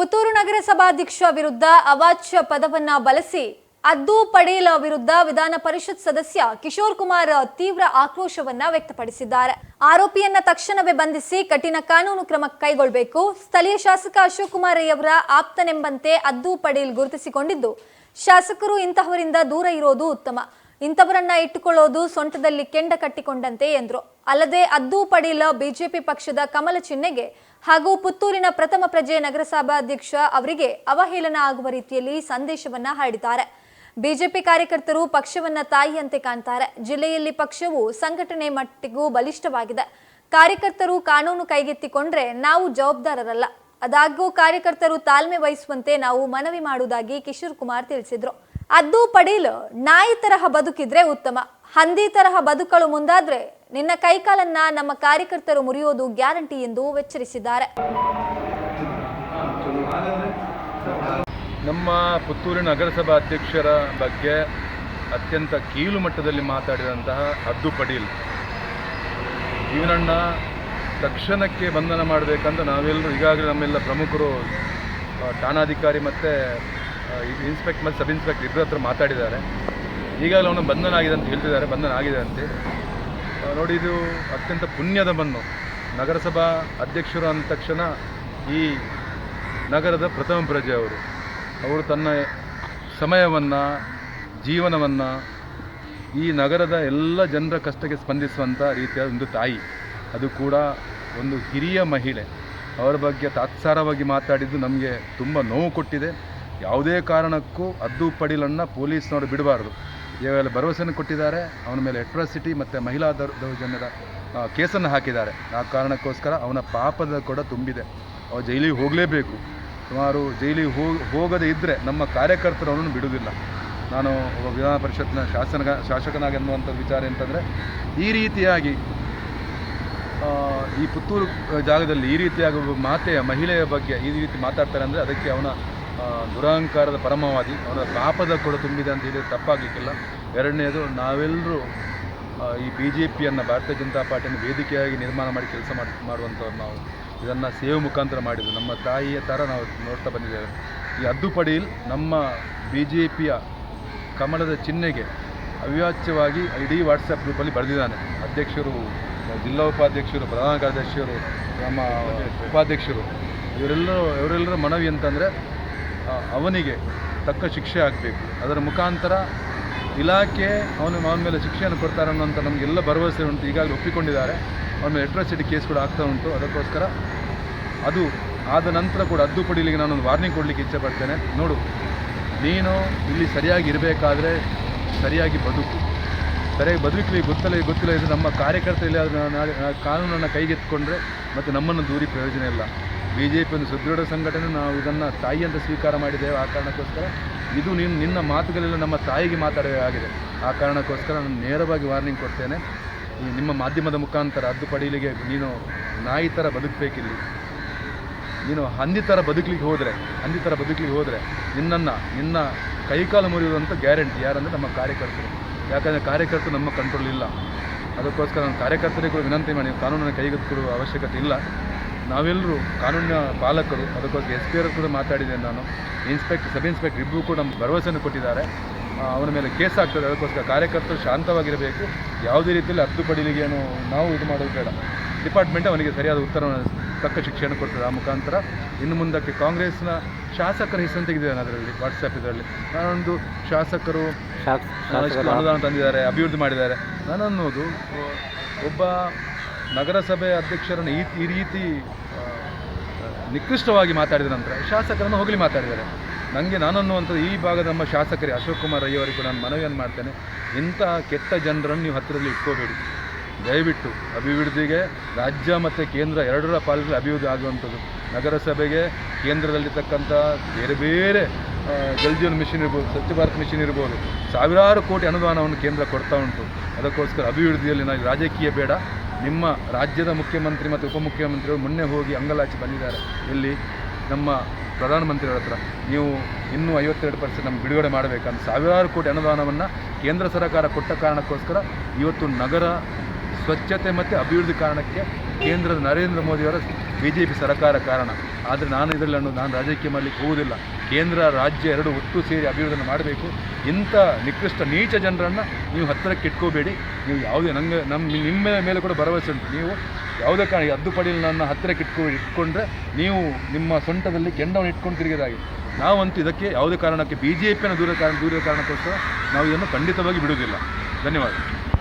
ಪುತ್ತೂರು ನಗರಸಭಾಧ್ಯಕ್ಷ ವಿರುದ್ಧ ಅವಾಚ್ಯ ಪದವನ್ನ ಬಳಸಿ ಅದ್ದು ಪಡೇಲ ವಿರುದ್ಧ ವಿಧಾನ ಪರಿಷತ್ ಸದಸ್ಯ ಕಿಶೋರ್ ಕುಮಾರ್ ತೀವ್ರ ಆಕ್ರೋಶವನ್ನ ವ್ಯಕ್ತಪಡಿಸಿದ್ದಾರೆ. ಆರೋಪಿಯನ್ನ ತಕ್ಷಣವೇ ಬಂಧಿಸಿ ಕಠಿಣ ಕಾನೂನು ಕ್ರಮ ಕೈಗೊಳ್ಳಬೇಕು ಸ್ಥಳೀಯ ಶಾಸಕ ಅಶೋಕ್ ಕುಮಾರ್ ಅವರ ಆಪ್ತನೆಂಬಂತೆ ಅದ್ದು ಪಡೇಲ್ ಗುರುತಿಸಿಕೊಂಡಿದ್ದು, ಶಾಸಕರು ಇಂತಹವರಿಂದ ದೂರ ಇರೋದು ಉತ್ತಮ. ಇಂಥವರನ್ನ ಇಟ್ಟುಕೊಳ್ಳೋದು ಸೊಂಟದಲ್ಲಿ ಕೆಂಡ ಕಟ್ಟಿಕೊಂಡಂತೆ ಎಂದರು. ಅಲ್ಲದೆ ಅದ್ದು ಪಡೀಲ ಬಿಜೆಪಿ ಪಕ್ಷದ ಕಮಲ ಚಿಹ್ನೆಗೆ ಹಾಗೂ ಪುತ್ತೂರಿನ ಪ್ರಥಮ ಪ್ರಜೆ ನಗರಸಭಾಧ್ಯಕ್ಷ ಅವರಿಗೆ ಅವಹೇಳನ ಆಗುವ ರೀತಿಯಲ್ಲಿ ಸಂದೇಶವನ್ನ ಹರಡಿದ್ದಾರೆ ಬಿಜೆಪಿ ಕಾರ್ಯಕರ್ತರು ಪಕ್ಷವನ್ನ ತಾಯಿಯಂತೆ ಕಾಣ್ತಾರೆ. ಜಿಲ್ಲೆಯಲ್ಲಿ ಪಕ್ಷವು ಸಂಘಟನೆ ಮಟ್ಟಿಗೂ ಬಲಿಷ್ಠವಾಗಿದೆ. ಕಾರ್ಯಕರ್ತರು ಕಾನೂನು ಕೈಗೆತ್ತಿಕೊಂಡ್ರೆ ನಾವು ಜವಾಬ್ದಾರರಲ್ಲ. ಅದಾಗ್ಯೂ ಕಾರ್ಯಕರ್ತರು ತಾಳ್ಮೆ ವಹಿಸುವಂತೆ ನಾವು ಮನವಿ ಮಾಡುವುದಾಗಿ ಕಿಶೋರ್ ಕುಮಾರ್ ತಿಳಿಸಿದ್ರು. ಅದ್ದು ಪಡೀಲ್ ನಾಯಿ ತರಹ ಬದುಕಿದ್ರೆ ಉತ್ತಮ. ಹಂದಿ ತರಹ ಬದುಕಲು ಮುಂದಾದ್ರೆ ನಿನ್ನ ಕೈಕಾಲನ್ನ ನಮ್ಮ ಕಾರ್ಯಕರ್ತರು ಮುರಿಯೋದು ಗ್ಯಾರಂಟಿ ಎಂದು ಎಚ್ಚರಿಸಿದ್ದಾರೆ. ನಮ್ಮ ಪುತ್ತೂರಿನ ನಗರಸಭಾ ಅಧ್ಯಕ್ಷರ ಬಗ್ಗೆ ಅತ್ಯಂತ ಕೀಳು ಮಟ್ಟದಲ್ಲಿ ಮಾತಾಡಿದಂತಹ ಹದ್ದು ಪಡೀಲ್ ಇವನನ್ನ ತಕ್ಷಣಕ್ಕೆ ಬಂಧನ ಮಾಡಬೇಕಂತ ನಾವೆಲ್ಲರೂ ಈಗಾಗಲೇ ನಮ್ಮೆಲ್ಲ ಪ್ರಮುಖರು ಠಾಣಾಧಿಕಾರಿ ಮತ್ತು ಇನ್ಸ್ಪೆಕ್ಟ್ ಮತ್ತು ಸಬ್ ಇನ್ಸ್ಪೆಕ್ಟರ್ ಇಬ್ಬರ ಹತ್ರ ಮಾತಾಡಿದ್ದಾರೆ. ಈಗಾಗಲೇ ಅವನು ಬಂಧನ ಆಗಿದೆ ಅಂತ ಹೇಳ್ತಿದ್ದಾರೆ, ಬಂಧನ ಆಗಿದೆ ಅಂತೆ. ನೋಡಿ, ಇದು ಅತ್ಯಂತ ಪುಣ್ಯದ ಬಂದು ನಗರಸಭಾ ಅಧ್ಯಕ್ಷರು ಅಂದ ತಕ್ಷಣ ಈ ನಗರದ ಪ್ರಥಮ ಪ್ರಜೆ ಅವರು. ಅವರು ತನ್ನ ಸಮಯವನ್ನು, ಜೀವನವನ್ನು ಈ ನಗರದ ಎಲ್ಲ ಜನರ ಕಷ್ಟಕ್ಕೆ ಸ್ಪಂದಿಸುವಂಥ ರೀತಿಯ ಒಂದು ತಾಯಿ. ಅದು ಕೂಡ ಒಂದು ಹಿರಿಯ ಮಹಿಳೆ. ಅವರ ಬಗ್ಗೆ ತಾತ್ಸಾರವಾಗಿ ಮಾತಾಡಿದ್ದು ನಮಗೆ ತುಂಬ ನೋವು ಕೊಟ್ಟಿದೆ. ಯಾವುದೇ ಕಾರಣಕ್ಕೂ ಅದ್ದು ಪಡಿಲನ್ನು ಪೊಲೀಸ್ನವರು ಬಿಡಬಾರ್ದು. ಈಗಾಗಲೇ ಭರವಸೆಯನ್ನು ಕೊಟ್ಟಿದ್ದಾರೆ. ಅವನ ಮೇಲೆ ಅಟ್ರಾಸಿಟಿ ಮತ್ತು ಮಹಿಳಾ ದೌರ್ ದೌರ್ಜನ್ಯದ ಕೇಸನ್ನು ಹಾಕಿದ್ದಾರೆ. ಆ ಕಾರಣಕ್ಕೋಸ್ಕರ ಅವನ ಪಾಪದ ಕೂಡ ತುಂಬಿದೆ. ಅವ ಜೈಲಿಗೆ ಹೋಗಲೇಬೇಕು. ಸುಮಾರು ಜೈಲಿಗೆ ಹೋಗಿ, ಹೋಗದೇ ಇದ್ದರೆ ನಮ್ಮ ಕಾರ್ಯಕರ್ತರು ಅವನನ್ನು ಬಿಡುವುದಿಲ್ಲ. ನಾನು ಒಬ್ಬ ವಿಧಾನ ಪರಿಷತ್ನ ಶಾಸನ ಶಾಸಕನಾಗಿ ವಿಚಾರ ಅಂತಂದರೆ ಈ ರೀತಿಯಾಗಿ ಈ ಪುತ್ತೂರು ಜಾಗದಲ್ಲಿ ಈ ರೀತಿಯಾಗಿ ಒಬ್ಬ ಮಾತೆಯ, ಮಹಿಳೆಯ ಬಗ್ಗೆ ಈ ರೀತಿ ಮಾತಾಡ್ತಾರೆ ಅಂದರೆ ಅದಕ್ಕೆ ಅವನ ದುರಹಂಕಾರದ ಪರಮವಾದಿ ಅವನ ಪಾಪದ ಕೂಡ ತುಂಬಿದೆ ಅಂತ ಹೇಳಿದ್ರೆ ತಪ್ಪಾಗಲಿಕ್ಕಿಲ್ಲ. ಎರಡನೇದು ನಾವೆಲ್ಲರೂ ಈ ಬಿ ಜೆ ಪಿಯನ್ನು ಭಾರತೀಯ ಜನತಾ ಪಾರ್ಟಿಯನ್ನು ವೇದಿಕೆಯಾಗಿ ನಿರ್ಮಾಣ ಮಾಡಿ ಕೆಲಸ ಮಾಡಿ, ಮಾಡುವಂಥವ್ರು ನಾವು. ಇದನ್ನು ಸೇವೆ ಮುಖಾಂತರ ಮಾಡಿದ್ದು. ನಮ್ಮ ತಾಯಿಯ ಥರ ನಾವು ನೋಡ್ತಾ ಬಂದಿದ್ದೇವೆ. ಈ ಅದ್ದು ಪಡೀಲ್ ನಮ್ಮ ಬಿ ಜೆ ಪಿಯ ಕಮಲದ ಚಿಹ್ನೆಗೆ ಅವಿವಾಚ್ಯವಾಗಿ ಇಡೀ ವಾಟ್ಸಪ್ ಗ್ರೂಪಲ್ಲಿ ಬರೆದಿದ್ದಾನೆ. ಅಧ್ಯಕ್ಷರು, ಜಿಲ್ಲಾ ಉಪಾಧ್ಯಕ್ಷರು, ಪ್ರಧಾನ ಕಾರ್ಯದರ್ಶಿಯರು ನಮ್ಮ ಉಪಾಧ್ಯಕ್ಷರು, ಇವರೆಲ್ಲರೂ, ಇವರೆಲ್ಲರ ಮನವಿ ಅಂತಂದರೆ ಅವನಿಗೆ ತಕ್ಕ ಶಿಕ್ಷೆ ಆಗಬೇಕು. ಅದರ ಮುಖಾಂತರ ಇಲಾಖೆ ಅವನು ಅವನ ಮೇಲೆ ಶಿಕ್ಷೆಯನ್ನು ಕೊಡ್ತಾರೆ ಅನ್ನೋಂಥ ನಮಗೆಲ್ಲ ಭರವಸೆ ಉಂಟು. ಈಗಾಗಲೇ ಒಪ್ಪಿಕೊಂಡಿದ್ದಾರೆ. ಅವನ ಮೇಲೆ ಅಟ್ರಾಸಿಟಿ ಕೇಸ್ ಕೂಡ ಆಗ್ತಾ ಉಂಟು. ಅದಕ್ಕೋಸ್ಕರ ಅದು ಆದ ನಂತರ ಕೂಡ ಅದ್ದು ಪಡೀಲಿಗೆ ನಾನೊಂದು ವಾರ್ನಿಂಗ್ ಕೊಡಲಿಕ್ಕೆ ಇಚ್ಛೆಪಡ್ತೇನೆ ನೋಡು, ನೀನು ಇಲ್ಲಿ ಸರಿಯಾಗಿ ಇರಬೇಕಾದ್ರೆ ಸರಿಯಾಗಿ ಬದುಕು. ಸರಿಯಾಗಿ ಬದುಕಲಿ, ಗೊತ್ತಲೇ ಗೊತ್ತಿಲ್ಲ ಇದು ನಮ್ಮ ಕಾರ್ಯಕರ್ತರಲ್ಲಿ ನಾಳೆ ಕಾನೂನನ್ನು ಕೈಗೆತ್ತಿಕೊಂಡ್ರೆ ಮತ್ತು ನಮ್ಮನ್ನು ದೂರಿ ಪ್ರಯೋಜನ ಇಲ್ಲ. ಬಿ ಜೆ ಪಿ ಒಂದು ಸುದೃಢ ಸಂಘಟನೆ, ನಾವು ಇದನ್ನು ತಾಯಿ ಅಂತ ಸ್ವೀಕಾರ ಮಾಡಿದ್ದೇವೆ ಆ ಕಾರಣಕ್ಕೋಸ್ಕರ. ಇದು ನಿನ್ನ ನಿನ್ನ ಮಾತುಗಳೆಲ್ಲ ನಮ್ಮ ತಾಯಿಗೆ ಮಾತಾಡೋ ಆಗಿದೆ. ಆ ಕಾರಣಕ್ಕೋಸ್ಕರ ನಾನು ನೇರವಾಗಿ ವಾರ್ನಿಂಗ್ ಕೊಡ್ತೇನೆ. ನಿಮ್ಮ ಮಾಧ್ಯಮದ ಮುಖಾಂತರ ಅದ್ದು ಪಡೀಲಿಗೆ ನೀನು ನಾಯಿ ಥರ ಬದುಕಬೇಕಿಲ್ಲಿ. ನೀನು ಹಂದಿ ಥರ ಬದುಕಲಿಕ್ಕೆ ಹೋದರೆ, ಹಂದಿ ಥರ ಬದುಕಲಿಕ್ಕೆ ಹೋದರೆ ನಿನ್ನನ್ನು, ನಿನ್ನ ಕೈಕಾಲು ಮುರಿಯುವಂಥ ಗ್ಯಾರಂಟಿ ಯಾರಂದರೆ ನಮ್ಮ ಕಾರ್ಯಕರ್ತರು. ಯಾಕಂದರೆ ಕಾರ್ಯಕರ್ತರು ನಮ್ಮ ಕಂಟ್ರೋಲ್ ಇಲ್ಲ. ಅದಕ್ಕೋಸ್ಕರ ನಾನು ಕಾರ್ಯಕರ್ತರಿಗೂ ವಿನಂತಿ ಮಾಡಿ ಕಾನೂನನ್ನು ಕೈಗೆತ್ತಿಕೊಳ್ಳುವ ಅವಶ್ಯಕತೆ ಇಲ್ಲ. ನಾವೆಲ್ಲರೂ ಕಾನೂನಿನ ಪಾಲಕರು ಅದಕ್ಕೋಸ್ಕರ ಎಸ್ ಪಿ ಅವರು ಕೂಡ ಮಾತಾಡಿದ್ದೇನೆ ನಾನು ಇನ್ಸ್ಪೆಕ್ಟರ್ ಸಬ್ ಇನ್ಸ್ಪೆಕ್ಟರ್ ಇಬ್ಬರು ಕೂಡ ನಮ್ಗೆ ಭರವಸೆಯನ್ನು ಕೊಟ್ಟಿದ್ದಾರೆ. ಅವನ ಮೇಲೆ ಕೇಸ್ ಆಗ್ತದೆ ಅದಕ್ಕೋಸ್ಕರ ಕಾರ್ಯಕರ್ತರು ಶಾಂತವಾಗಿರಬೇಕು. ಯಾವುದೇ ರೀತಿಯಲ್ಲಿ ಹತ್ತು ಪಡೀಲಿಗೆ ಏನು ನಾವು ಇದು ಮಾಡೋದು ಬೇಡ. ಡಿಪಾರ್ಟ್ಮೆಂಟ್ ಅವನಿಗೆ ಸರಿಯಾದ ಉತ್ತರವನ್ನು ತಕ್ಕ ಶಿಕ್ಷೆಯನ್ನು ಕೊಡ್ತದೆ ಆ ಮುಖಾಂತರ. ಇನ್ನು ಮುಂದಕ್ಕೆ ಕಾಂಗ್ರೆಸ್ನ ಶಾಸಕರ ಹೆಸರು ತೆಗೆದಿದ್ದಾನೆ ಅದರಲ್ಲಿ ವಾಟ್ಸಪ್ ಇದರಲ್ಲಿ. ನಾನೊಂದು ಶಾಸಕರು ಅನುದಾನ ತಂದಿದ್ದಾರೆ ಅಭಿವೃದ್ಧಿ ಮಾಡಿದ್ದಾರೆ. ನಾನು ಅನ್ನೋದು ಒಬ್ಬ ನಗರಸಭೆ ಅಧ್ಯಕ್ಷರನ್ನು ಈ ಈ ರೀತಿ ನಿಕೃಷ್ಟವಾಗಿ ಮಾತಾಡಿದ ನಂತರ ಶಾಸಕರನ್ನು ಹೋಗಲಿ ಮಾತಾಡಿದ್ದಾರೆ. ನನಗೆ ನಾನನ್ನುವಂಥದ್ದು ಈ ಭಾಗದ ನಮ್ಮ ಶಾಸಕರೇ ಅಶೋಕ್ ಕುಮಾರ್ ಅಯ್ಯವರಿಗೂ ನಾನು ಮನವಿಯನ್ನು ಮಾಡ್ತೇನೆ. ಇಂತಹ ಕೆಟ್ಟ ಜನರನ್ನು ನೀವು ಹತ್ತಿರದಲ್ಲಿ ಇಟ್ಕೋಬೇಡಿ. ದಯವಿಟ್ಟು ಅಭಿವೃದ್ಧಿಗೆ ರಾಜ್ಯ ಮತ್ತು ಕೇಂದ್ರ ಎರಡರ ಪಾಲಿಗೆ ಅಭಿವೃದ್ಧಿ ಆಗುವಂಥದ್ದು. ನಗರಸಭೆಗೆ ಕೇಂದ್ರದಲ್ಲಿರ್ತಕ್ಕಂಥ ಬೇರೆ ಬೇರೆ ಜಲ್ ಜೀವನ್ ಮಿಷನ್ ಇರ್ಬೋದು, ಸ್ವಚ್ಛ ಭಾರತ್ ಮಿಷನ್ ಇರ್ಬೋದು, ಸಾವಿರಾರು ಕೋಟಿ ಅನುದಾನವನ್ನು ಕೇಂದ್ರ ಕೊಡ್ತಾ ಉಂಟು. ಅದಕ್ಕೋಸ್ಕರ ಅಭಿವೃದ್ಧಿಯಲ್ಲಿ ನಾವು ರಾಜಕೀಯ ಬೇಡ. ನಿಮ್ಮ ರಾಜ್ಯದ ಮುಖ್ಯಮಂತ್ರಿ ಮತ್ತು ಉಪಮುಖ್ಯಮಂತ್ರಿಗಳು ಮೊನ್ನೆ ಹೋಗಿ ಅಂಗಲಾಚಿ ಬಂದಿದ್ದಾರೆ. ಇಲ್ಲಿ ನಮ್ಮ ಪ್ರಧಾನಮಂತ್ರಿಗಳ ಹತ್ರ. ನೀವು ಇನ್ನೂ ಐವತ್ತೆರಡು ಪರ್ಸೆಂಟ್ ನಮ್ಗೆ ಬಿಡುಗಡೆ ಮಾಡಬೇಕಂತ ಸಾವಿರಾರು ಕೋಟಿ ಅನುದಾನವನ್ನು ಕೇಂದ್ರ ಸರ್ಕಾರ ಕೊಟ್ಟ ಕಾರಣಕ್ಕೋಸ್ಕರ ಇವತ್ತು ನಗರ ಸ್ವಚ್ಛತೆ ಮತ್ತು ಅಭಿವೃದ್ಧಿ ಕಾರಣಕ್ಕೆ ಕೇಂದ್ರದ ನರೇಂದ್ರ ಮೋದಿಯವರ ಬಿ ಜೆ ಪಿ ಸರ್ಕಾರ ಕಾರಣ. ಆದರೆ ನಾನು ಇದರಲ್ಲಿ ನಾನು ರಾಜಕೀಯ ಮಾಡಲಿಕ್ಕೆ ಹೋಗುವುದಿಲ್ಲ. ಕೇಂದ್ರ ರಾಜ್ಯ ಎರಡು ಒಟ್ಟು ಸೇರಿ ಅಭಿವೃದ್ಧಿಯನ್ನು ಮಾಡಬೇಕು. ಇಂಥ ನಿಕೃಷ್ಟ ನೀಚ ಜನರನ್ನು ನೀವು ಹತ್ತಿರಕ್ಕೆ ಇಟ್ಕೋಬೇಡಿ. ನೀವು ಯಾವುದೇ ನನಗೆ ನಮ್ಮ ನಿಮ್ಮ ಮೇಲೆ ಕೂಡ ಭರವಸೆ ಉಂಟು. ನೀವು ಯಾವುದೇ ಕಾರಣ ಅದ್ದುಪಡಿಯಲ್ಲಿ ಪಡೆಯಲು ನನ್ನ ಹತ್ತಿರಕ್ಕೆ ಇಟ್ಕೊ, ಇಟ್ಕೊಂಡ್ರೆ ನೀವು ನಿಮ್ಮ ಸೊಂಟದಲ್ಲಿ ಕೆಂಡವನ್ನು ಇಟ್ಕೊಂಡು ತಿರುಗಿದಾಗಿ. ನಾವಂತೂ ಇದಕ್ಕೆ ಯಾವುದೇ ಕಾರಣಕ್ಕೆ ಬಿ ಜೆ ಪಿನ ದೂರ ಕಾರಣ ದೂರ ಕಾರಣಕ್ಕೋಸ್ಕರ ನಾವು ಇದನ್ನು ಖಂಡಿತವಾಗಿ ಬಿಡುವುದಿಲ್ಲ. ಧನ್ಯವಾದ.